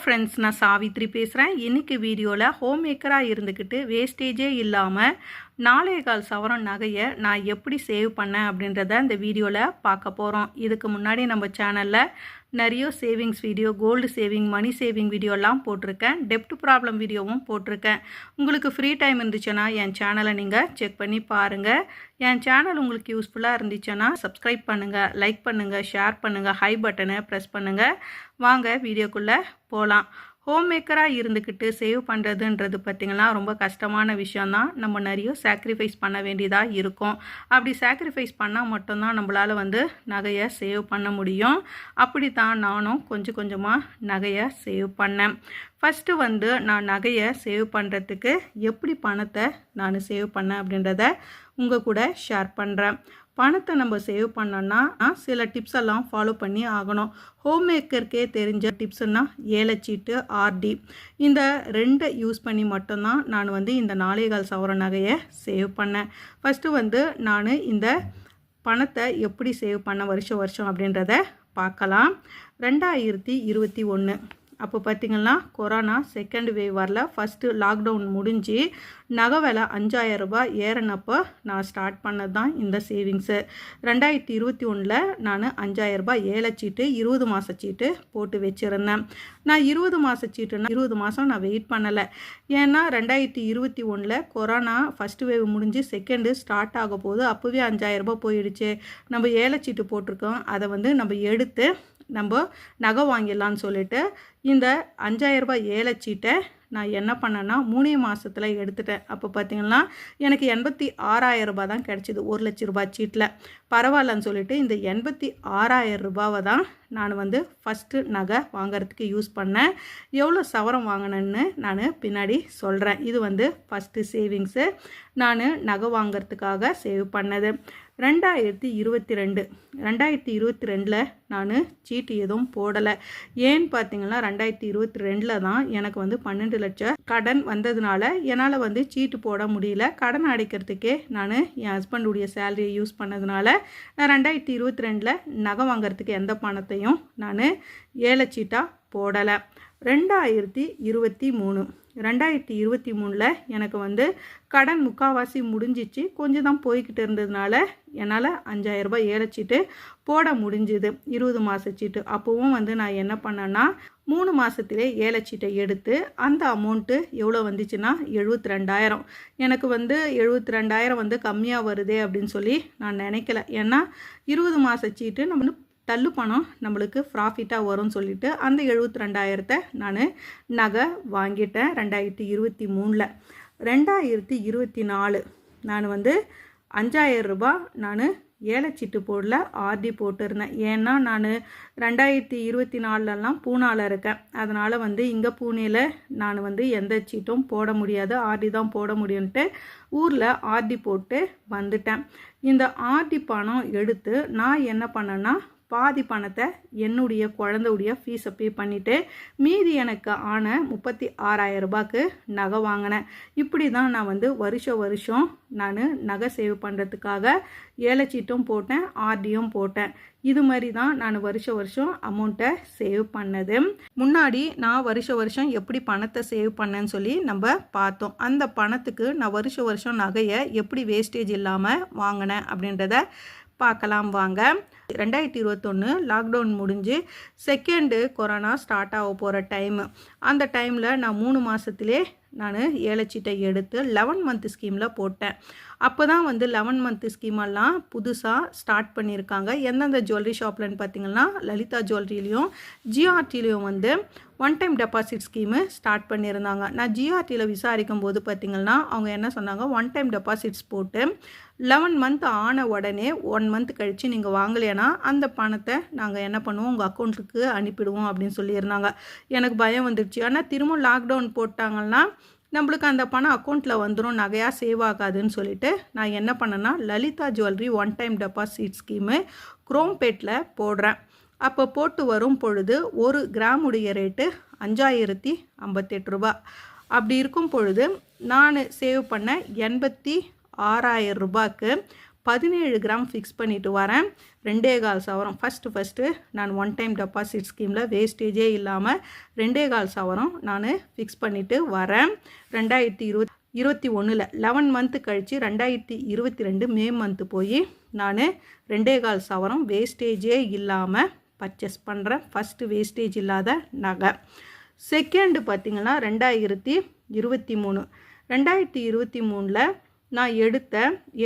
Friends நான் சாவித்ரி பேசுகிறேன் இன்றைக்கி வீடியோவில் ஹோம் மேக்கராக இருந்துக்கிட்டு வேஸ்டேஜே இல்லாமல் நாலே கால் சவரம் நகையை நான் எப்படி சேவ் பண்ணேன் அப்படின்றத இந்த வீடியோவில் பார்க்க போகிறோம் இதுக்கு முன்னாடி நம்ம சேனலில் நிறைய savings video gold saving money saving வீடியோலாம் போட்டிருக்கேன். டெப்ட் ப்ராப்ளம் வீடியோவும் போட்டிருக்கேன். உங்களுக்கு ஃப்ரீ டைம் இருந்துச்சுன்னா என் சேனலை நீங்கள் செக் பண்ணி பாருங்கள் என் சேனல் உங்களுக்கு யூஸ்ஃபுல்லாக இருந்துச்சுன்னா சப்ஸ்கிரைப் பண்ணுங்கள் லைக் பண்ணுங்கள் ஷேர் பண்ணுங்கள் ஹை பட்டனை ப்ரெஸ் பண்ணுங்கள் வாங்க வீடியோக்குள்ளே போகலாம் ஹோம் மேக்கராக இருந்துக்கிட்டு சேவ் பண்ணுறதுன்றது பார்த்திங்கன்னா ரொம்ப கஷ்டமான விஷயந்தான் நம்ம நிறைய சாக்ரிஃபைஸ் பண்ண வேண்டியதாக இருக்கும். அப்படி சாக்ரிஃபைஸ் பண்ணால் மட்டும்தான் நம்மளால் வந்து நகையை சேவ் பண்ண முடியும். அப்படி தான் நானும் கொஞ்சம் கொஞ்சமாக நகையை சேவ் பண்ணேன். ஃபஸ்ட்டு வந்து நான் நகையை சேவ் பண்ணுறதுக்கு எப்படி பணத்தை நான் சேவ் பண்ணேன் அப்படின்றத உங்கள் கூட ஷேர் பண்ணுறேன் பணத்தை நம்ம சேவ் பண்ணோன்னா சில டிப்ஸ் எல்லாம் ஃபாலோ பண்ணி ஆகணும். ஹோம் மேக்கருக்கே தெரிஞ்ச டிப்ஸ்னால் ஏலச்சீட்டு ஆர்டி இந்த ரெண்டை யூஸ் பண்ணி மட்டும்தான் நான் வந்து இந்த நாளைகள் சவர நகையை சேவ் பண்ணேன். ஃபஸ்ட்டு வந்து நான் இந்த பணத்தை எப்படி சேவ் பண்ண வருஷம் வருஷம் அப்படின்றத பார்க்கலாம். ரெண்டாயிரத்தி இருபத்தி ஒன்று அப்போ பார்த்திங்கன்னா கொரோனா செகண்ட் வேவ் வரல. ஃபஸ்ட்டு லாக்டவுன் முடிஞ்சு நகை விலை அஞ்சாயிரம் ரூபாய் ஏறினப்போ நான் ஸ்டார்ட் பண்ணது தான் இந்த சேவிங்ஸு ரெண்டாயிரத்தி இருபத்தி ஒன்றில் நான் அஞ்சாயிரம் ரூபாய் சீட்டு இருபது மாத சீட்டு போட்டு வச்சுருந்தேன். நான் இருபது மாத சீட்டுனா இருபது மாதம் நான் வெயிட் பண்ணலை. ஏன்னா ரெண்டாயிரத்தி இருபத்தி ஒன்றில் கொரோனா ஃபஸ்ட்டு வேவ் முடிஞ்சு செகண்டு ஸ்டார்ட் ஆக போது அப்போவே அஞ்சாயிரம் ரூபாய் போயிடுச்சு. நம்ம சீட்டு போட்டிருக்கோம். அதை வந்து நம்ம எடுத்து நம்ம நகை வாங்கிடலான்னு சொல்லிட்டு இந்த அஞ்சாயிரரூபா ஏலச்சீட்டை நான் என்ன பண்ணேன்னா மூணே மாதத்தில் எடுத்துட்டேன். அப்போ பார்த்தீங்கன்னா எனக்கு எண்பத்தி ஆறாயிரம் ரூபாய் தான் கிடச்சிது ஒரு லட்ச ரூபாய் சீட்டில் பரவாயில்லன்னு சொல்லிட்டு இந்த எண்பத்தி ஆறாயிரம் ரூபாவை தான் நான் வந்து ஃபஸ்ட்டு நகை வாங்கிறதுக்கு யூஸ் பண்ணேன். எவ்வளோ சவரம் வாங்கினேன்னு நான் பின்னாடி சொல்கிறேன் இது வந்து ஃபஸ்ட்டு சேவிங்ஸு நான் நகை வாங்கிறதுக்காக சேவ் பண்ணது. ரெண்டாயிரத்தி இருபத்தி ரெண்டு. ரெண்டாயிரத்தி இருபத்தி ரெண்டில் நான் சீட்டு எதுவும் போடலை. ஏன்னு பார்த்தீங்கன்னா ரெண்டாயிரத்தி இருபத்தி ரெண்டில் தான் எனக்கு வந்து பன்னெண்டு லட்சம் கடன் வந்ததுனால என்னால் வந்து சீட்டு போட முடியல. கடன் அடைக்கிறதுக்கே நான் என் ஹஸ்பண்டுடைய சேலரியை யூஸ் பண்ணதுனால ரெண்டாயிரத்தி இருபத்தி ரெண்டில் நகை வாங்கிறதுக்கு எந்த பணத்தையும் நான் ஏலச்சீட்டாக போடலை. ரெண்டாயிரத்தி இருபத்தி மூணு. ரெண்டாயிரத்தி இருபத்தி மூணில் எனக்கு வந்து கடன் முக்கால்வாசி முடிஞ்சிச்சு. கொஞ்சம் தான் போய்கிட்டு இருந்ததுனால என்னால் அஞ்சாயிரரூபா ஏலச்சீட்டு போட முடிஞ்சுது. இருபது மாத சீட்டு. அப்போவும் வந்து நான் என்ன பண்ணேன்னா மூணு மாதத்திலே ஏலச்சீட்டை எடுத்து அந்த அமௌண்ட்டு எவ்வளோ வந்துச்சுன்னா எழுபத்தி ரெண்டாயிரம் எனக்கு வந்து எழுபத்தி ரெண்டாயிரம் வந்து கம்மியாக வருதே அப்படின்னு சொல்லி நான் நினைக்கல. ஏன்னா இருபது மாத சீட்டு நம்ம தள்ளு பணம் நம்மளுக்கு ப்ராஃபிட்டாக வரும்னு சொல்லிட்டு அந்த எழுபத்தி ரெண்டாயிரத்தை நான் நகை வாங்கிட்டேன் ரெண்டாயிரத்தி இருபத்தி மூணில். ரெண்டாயிரத்தி இருபத்தி நாலு நான் வந்து அஞ்சாயிரம் ரூபாய் நான் ஏலச்சீட்டு போடல ஆர்டி போட்டிருந்தேன். ஏன்னா நான் ரெண்டாயிரத்தி இருபத்தி நாலுலலாம் பூனாவில் இருக்கேன். அதனால் வந்து இங்கே பூனேயில் நான் வந்து எந்த சீட்டும் போட முடியாது ஆர்டி தான் போட முடியும்ன்ட்டு ஊரில் ஆர்டி போட்டு வந்துட்டேன். இந்த ஆர்டி பணம் எடுத்து நான் என்ன பண்ணேன்னா பாதி பணத்தை என்னுடைய குழந்தையுடைய ஃபீஸை பே பண்ணிவிட்டு மீதி எனக்கு ஆன முப்பத்தி ஆறாயிரம் ரூபாய்க்கு நகை வாங்கினேன். இப்படி தான் நான் வந்து வருஷம் வருஷம் நான் நகை சேவ் பண்ணுறதுக்காக ஏலச்சீட்டும் போட்டேன் ஆர்டியும் போட்டேன். இது மாதிரி தான் நான் வருஷ வருஷம் அமௌண்ட்டை சேவ் பண்ணது. முன்னாடி நான் வருஷ வருஷம் எப்படி பணத்தை சேவ் பண்ணேன்னு சொல்லி நம்ம பார்த்தோம். அந்த பணத்துக்கு நான் வருஷ வருஷம் நகையை எப்படி வேஸ்டேஜ் இல்லாமல் வாங்கினேன் அப்படின்றத பார்க்கலாம் வாங்க. ரெண்டாயிரத்தி இருபத்தொன்று லாக்டவுன் முடிஞ்சு செகண்டு கொரோனா ஸ்டார்ட் ஆக போகிற டைமு அந்த டைமில் நான் மூணு மாதத்துலேயே நான் ஏலச்சீட்டை எடுத்து லெவன் மந்த் ஸ்கீமில் போட்டேன். அப்போ தான் வந்து லெவன் மந்த்து ஸ்கீமெல்லாம் புதுசாக ஸ்டார்ட் பண்ணியிருக்காங்க. எந்தெந்த ஜுவல்லரி ஷாப்லன்னு பார்த்தீங்கன்னா லலிதா ஜுவல்லரிலையும் ஜிஆர்டிலையும் வந்து one time deposit scheme start பண்ணியிருந்தாங்க. நான் ஜிஆர்டியில் விசாரிக்கும் போது பார்த்திங்கன்னா அவங்க என்ன சொன்னாங்க? ஒன் டைம் டெபாசிட்ஸ் போட்டு லெவன் மந்த் ஆன உடனே ஒன் மந்த் கழித்து நீங்கள் வாங்கலைன்னா அந்த பணத்தை நாங்கள் என்ன பண்ணுவோம்? உங்கள் அக்கௌண்ட்டுக்கு அனுப்பிடுவோம் அப்படின்னு சொல்லியிருந்தாங்க. எனக்கு பயம் வந்துடுச்சு ஆனால் திரும்ப லாக்டவுன் போட்டாங்கன்னா நம்மளுக்கு அந்த பணம் அக்கௌண்ட்டில் வந்துடும் நகையாக சேவ் ஆகாதுன்னு சொல்லிட்டு நான் என்ன பண்ணேன்னா Lalitha jewellery one time deposit scheme குரோம்பேட்டில் போடுறேன். அப்போ போட்டு வரும் பொழுது ஒரு கிராமுடைய ரேட்டு அஞ்சாயிரத்தி ஐம்பத்தெட்டு ரூபா. அப்படி இருக்கும் பொழுது நான் சேவ் பண்ண எண்பத்தி ஆறாயிரம் ரூபாய்க்கு பதினேழு கிராம் ஃபிக்ஸ் பண்ணிட்டு வரேன். ரெண்டே கால் சவரம். ஃபஸ்ட்டு ஃபஸ்ட்டு நான் ஒன் டைம் டெபாசிட் ஸ்கீமில் வேஸ்டேஜே இல்லாமல் ரெண்டே கால் சவரம் நான் ஃபிக்ஸ் பண்ணிவிட்டு வரேன். ரெண்டாயிரத்தி இருபத் இருபத்தி ஒன்றில் லெவன் மந்த்து கழித்து ரெண்டாயிரத்தி இருபத்தி ரெண்டு மே மந்த்து போய் நான் ரெண்டே கால் சவரம் வேஸ்டேஜே இல்லாமல் பர்ச்சேஸ் பண்ணுறேன் ஃபஸ்ட்டு வேஸ்டேஜ் இல்லாத நகை. செகண்டு பார்த்திங்கன்னா ரெண்டாயிரத்தி இருபத்தி மூணு. ரெண்டாயிரத்தி இருபத்தி மூணில் நான் எடுத்த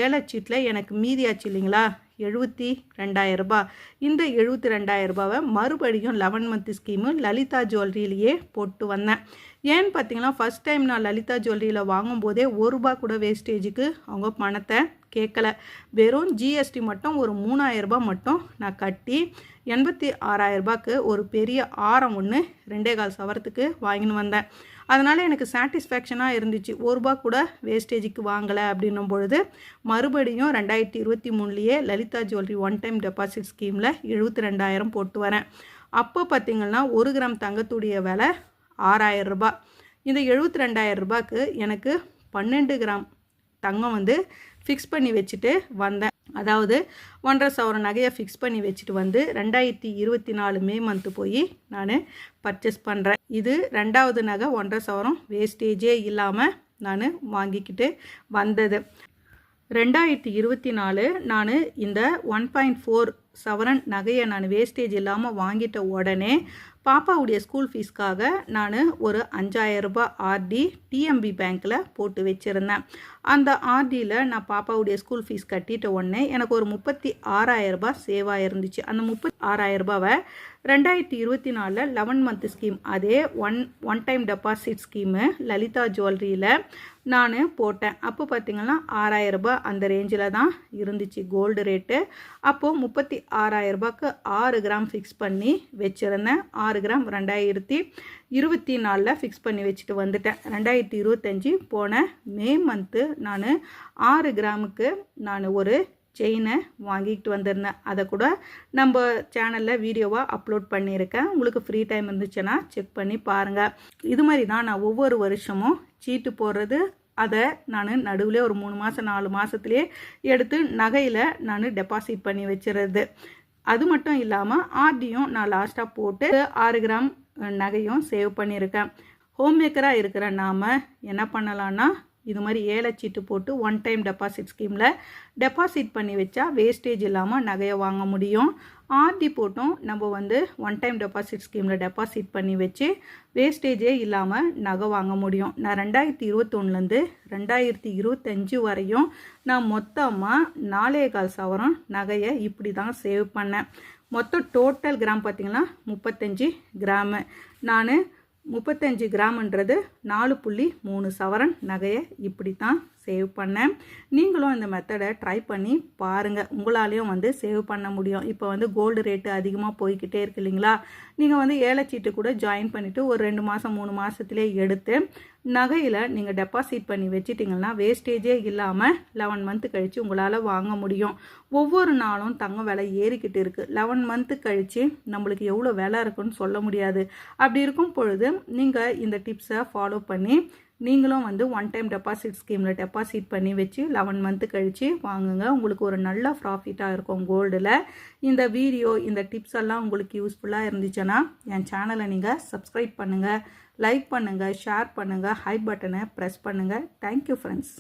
ஏலச்சீட்டில் எனக்கு மீதியாச்சு இல்லைங்களா? எழுபத்தி ரெண்டாயிரரூபா இந்த எழுபத்தி ரெண்டாயிரரூபாவை மறுபடியும் லெவன் மந்த் ஸ்கீமு லலிதா ஜுவல்லரியிலேயே போட்டு வந்தேன். ஏன்னு பார்த்தீங்கன்னா ஃபஸ்ட் டைம் நான் லலிதா ஜுவல்லரியில் வாங்கும்போதே ஒரு ரூபா கூட வேஸ்டேஜுக்கு அவங்க பணத்தை கேட்கல. வெறும் ஜிஎஸ்டி மட்டும் ஒரு மூணாயிரரூபா மட்டும் நான் கட்டி எண்பத்தி ஆறாயிரரூபாக்கு ஒரு பெரிய ஆரம் ஒன்று ரெண்டே கால் சவரத்துக்கு வாங்கின்னு வந்தேன். அதனால் எனக்கு சாட்டிஸ்ஃபேக்ஷனாக இருந்துச்சு. ஒரு ரூபா கூட வேஸ்டேஜுக்கு வாங்கலை அப்படின்னும் பொழுது மறுபடியும் ரெண்டாயிரத்தி இருபத்தி மூணுலேயே Lalitha jewellery one time deposit ஸ்கீமில் எழுபத்தி ரெண்டாயிரம் போட்டு வரேன். அப்போ பார்த்திங்கன்னா ஒரு கிராம் தங்கத்துடைய விலை ஆறாயிரம் ரூபாய் இந்த எழுபத்தி ரெண்டாயிரம் ரூபாய்க்கு எனக்கு பன்னெண்டு கிராம் தங்கம் வந்து ஃபிக்ஸ் பண்ணி வச்சுட்டு வந்தேன். அதாவது ஒன்றரை சவர நகையை ஃபிக்ஸ் பண்ணி வச்சுட்டு வந்து ரெண்டாயிரத்தி இருபத்தி நாலு மே மந்த்து போய் நான் பர்ச்சேஸ் பண்ணுறேன் இது ரெண்டாவது நகை ஒன்றரை சவரம் வேஸ்டேஜே இல்லாமல் நான் வாங்கிக்கிட்டு வந்தது. ரெண்டாயிரத்தி இருபத்தி நாலு நான் இந்த ஒன் பாயிண்ட் ஃபோர் சவரன் நகையை நான் வேஸ்டேஜ் இல்லாமல் வாங்கிட்ட உடனே பாப்பாவுடைய ஸ்கூல் ஃபீஸ்க்காக நான் ஒரு அஞ்சாயிரம் ரூபாய் ஆர்டி டிஎம்பி பேங்க்கில் போட்டு வச்சுருந்தேன். அந்த ஆர்டியில் நான் பாப்பாவுடைய ஸ்கூல் ஃபீஸ் கட்டிட்ட உடனே எனக்கு ஒரு முப்பத்தி ஆறாயிரரூபா சேவ் ஆகிருந்துச்சு அந்த முப்பத்தி ஆறாயிரரூபாவை ரெண்டாயிரத்தி இருபத்தி நாலில் லெவன் மந்த் ஸ்கீம் அதே one one time deposit scheme Lalitha ஜுவல்லரியில் நான் போட்டேன். அப்போ பார்த்திங்கன்னா ஆறாயிரம் ரூபாய் அந்த ரேஞ்சில் தான் இருந்துச்சு கோல்டு ரேட்டு அப்போது முப்பத்தி ஆறாயிரரூபாக்கு ஆறு கிராம் ஃபிக்ஸ் பண்ணி வச்சுருந்தேன். ஆறு கிராம் ரெண்டாயிரத்தி இருபத்தி நாலில் ஃபிக்ஸ் பண்ணி வச்சுட்டு வந்துட்டேன். ரெண்டாயிரத்தி இருபத்தஞ்சி போன மே மந்த்து நான் ஆறு கிராமுக்கு நான் ஒரு செயினை வாங்கிட்டு வந்திருந்தேன். அதை கூட நம்ம சேனலில் வீடியோவாக அப்லோட் பண்ணியிருக்கேன். உங்களுக்கு ஃப்ரீ டைம் இருந்துச்சுன்னா செக் பண்ணி பாருங்கள் இது மாதிரி தான் நான் ஒவ்வொரு வருஷமும் சீட்டு போடுறது அதை நான் நடுவில் ஒரு மூணு மாதம் நாலு மாதத்துலேயே எடுத்து நகையில் நான் டெபாசிட் பண்ணி வச்சிடுறது அது மட்டும் இல்லாமல் ஆர்டியும் நான் லாஸ்ட்டாக போட்டு ஆறு கிராம் நகையும் சேவ் பண்ணியிருக்கேன். ஹோம் மேக்கராக இருக்கிற நாம் என்ன பண்ணலான்னா இது மாதிரி ஏலச்சீட்டு போட்டு ஒன் டைம் டெபாசிட் ஸ்கீமில் டெபாசிட் பண்ணி வச்சா வேஸ்டேஜ் இல்லாமல் நகையை வாங்க முடியும். ஆர்டி போட்டும் நம்ம வந்து ஒன் டைம் டெபாசிட் ஸ்கீமில் டெபாசிட் பண்ணி வச்சு வேஸ்டேஜே இல்லாமல் நகை வாங்க முடியும். நான் ரெண்டாயிரத்தி இருபத்தொன்னுலேருந்து ரெண்டாயிரத்தி இருபத்தஞ்சு வரையும் நான் மொத்தமாக நாலே கால் சவரம் நகையை இப்படி தான் சேவ் பண்ணேன். மொத்தம் டோட்டல் கிராம் பார்த்திங்கன்னா முப்பத்தஞ்சு கிராமு நான் முப்பத்தஞ்சு கிராம்ன்றது நாலு புள்ளி மூணு சவரன் நகையை இப்படி தான் சேவ் பண்ணேன் நீங்களும் இந்த மெத்தடை ட்ரை பண்ணி பாருங்கள் உங்களாலேயும் வந்து சேவ் பண்ண முடியும். இப்போ வந்து கோல்டு ரேட்டு அதிகமாக போய்கிட்டே இருக்கு இல்லைங்களா? நீங்கள் வந்து ஏலச்சீட்டு கூட ஜாயின் பண்ணிவிட்டு ஒரு ரெண்டு மாதம் மூணு மாதத்துலேயே எடுத்து நகையில் நீங்கள் டெபாசிட் பண்ணி வச்சிட்டிங்கன்னா வேஸ்டேஜே இல்லாமல் லெவன் மந்த்து கழித்து உங்களால் வாங்க முடியும். ஒவ்வொரு நாளும் தங்கம் விலை ஏறிக்கிட்டு இருக்குது லெவன் மந்த்து கழித்து நம்மளுக்கு எவ்வளோ விலை இருக்குன்னு சொல்ல முடியாது. அப்படி இருக்கும் பொழுது நீங்கள் இந்த டிப்ஸை ஃபாலோ பண்ணி நீங்களும் வந்து ஒன் டைம் டெபாசிட் ஸ்கீமில் டெபாசிட் பண்ணி வச்சு லெவன் மந்த்து கழித்து வாங்குங்க. உங்களுக்கு ஒரு நல்ல ப்ராஃபிட்டாக இருக்கும் கோல்டில் இந்த வீடியோ இந்த டிப்ஸ் எல்லாம் உங்களுக்கு யூஸ்ஃபுல்லாக இருந்துச்சுன்னா என் சேனலை நீங்கள் சப்ஸ்கிரைப் பண்ணுங்கள் லைக் பண்ணுங்கள் ஷேர் பண்ணுங்கள் ஹை பட்டனை ப்ரெஸ் பண்ணுங்கள் தேங்க்யூ ஃப்ரெண்ட்ஸ்